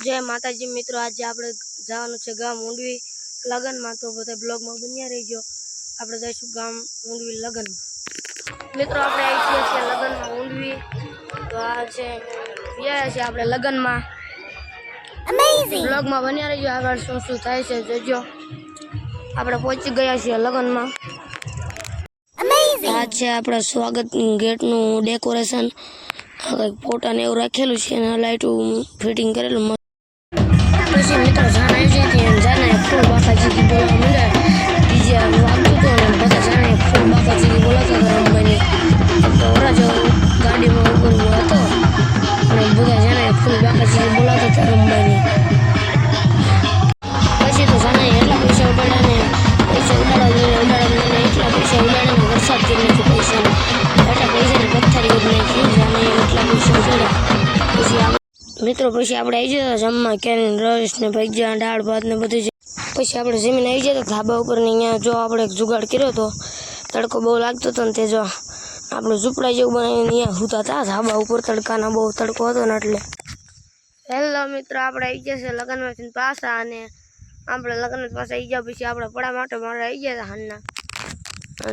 જય માતાજી મિત્રો આજે આપણે જવાનું છે ગામ ઊંડવી લગ્નમાં. તો બધા બ્લોગમાં બન્યા રહીજો. આપણે જઈશું ગામ ઊંડવી લગ્નમાં. મિત્રો આપણે આવી છીએ લગ્નમાં ઊંડવી. તો આ છે ગયા છે આપણે લગ્નમાં. બ્લોગમાં બન્યા રહીજો. આગળ શું શું થાય છે જોજો. આપણે પહોંચી ગયા છીએ લગ્નમાં. આ છે આપણા સ્વાગત ગેટનું ડેકોરેશન ફોટા ને એવું રાખેલું છે અને લાઇટ ફિટિંગ કરેલું. પછી મિત્રો આવી જતી અને જાના ફૂલ બાપાજી બોલાવા માંડ્યા ડીજે વાગતું હતું અને બધા જાણે ફૂલ બાપાજી બોલાતા હતા તો ઓરા જો ગાડીમાં ઉપર હતો અને બધા જાણે ફૂલ બાપાજી બોલાતા હતા રમવાની મિત્રો, પછી આપણે આવી જતા જમવા કેરીન રસ ને ભજીયા, દાળ, ભાત ને બધું પછી આપણે જમીન આવી જતા ધાબા ઉપર ને અહીંયા જો આપણે જુગાડ કર્યો હતો તડકો બહુ લાગતો હતો ને તે જો આપણું ઝૂંપડા જેવું બનાવીને અહીંયા સૂતા હતા. ધાબા ઉપર તડકાના બહુ તડકો હતો ને એટલે. હેલો મિત્રો, આપણે આવી ગયા છે લગ્નમાંથી પાછા અને આપણે લગ્ન પાસે આવી ગયા પછી આપણે પડા માટો મારો આવી ગયા હતા હાલના.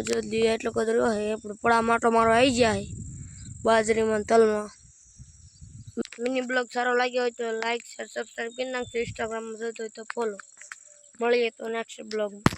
જો દી એટલો કદરો હોય આપણે પડા માટો મારો આવી જાય બાજરીમાં તલમાં. મિની બ્લોગ સારો લાગ્યો હોય તો લાઇક શેર સબસ્ક્રાઈબ કરી નાખજો. ઇન્સ્ટાગ્રામમાં જોતો હોય તો ફોલો મળીએ તો નેક્સ્ટ બ્લોગમાં